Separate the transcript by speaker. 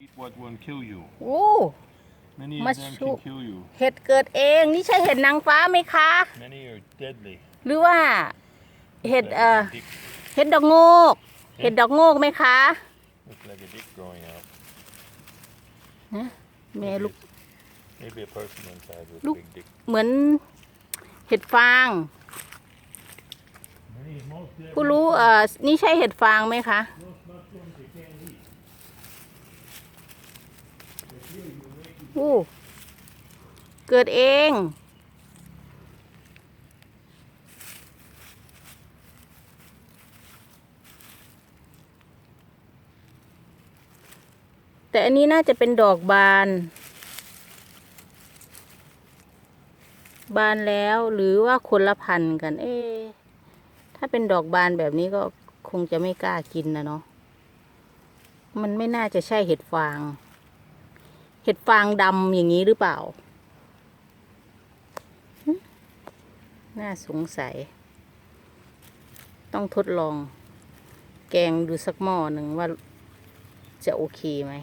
Speaker 1: Eat what won't kill you.
Speaker 2: โอ้
Speaker 1: Many of them
Speaker 2: Mushroom.
Speaker 1: can kill you.
Speaker 2: เห็ดเกิดเองนี่ใช่เห็ดนางฟ้าไหมคะ
Speaker 1: Many are deadly.
Speaker 2: หรือว่า เห็ด
Speaker 1: Like
Speaker 2: เอ่อ
Speaker 1: a dick,
Speaker 2: เห็ดดอกโงก เห็ดดอกโงกไหมคะ
Speaker 1: looks like a dick growing out.
Speaker 2: แม่ลูก
Speaker 1: Maybe a person inside with
Speaker 2: Look.
Speaker 1: a big dick.
Speaker 2: เหมือน เห็ดฟาง
Speaker 1: Many, most dead
Speaker 2: ผู้รู้เอ่อนี่ใช่เห็ดฟางไหมคะ อู้เกิดเอง แต่อันนี้น่าจะเป็นดอกบาน บานแล้วหรือว่าคนละพันกัน เอ๊ถ้าเป็นดอกบานแบบนี้ก็คงจะไม่กล้ากินนะเนาะ มันไม่น่าจะใช่เห็ดฟาง เห็ดฟางดำอย่างนี้หรือเปล่า น่าสงสัย ต้องทดลอง แกงดูสักหม้อหนึ่งว่าจะโอเคไหม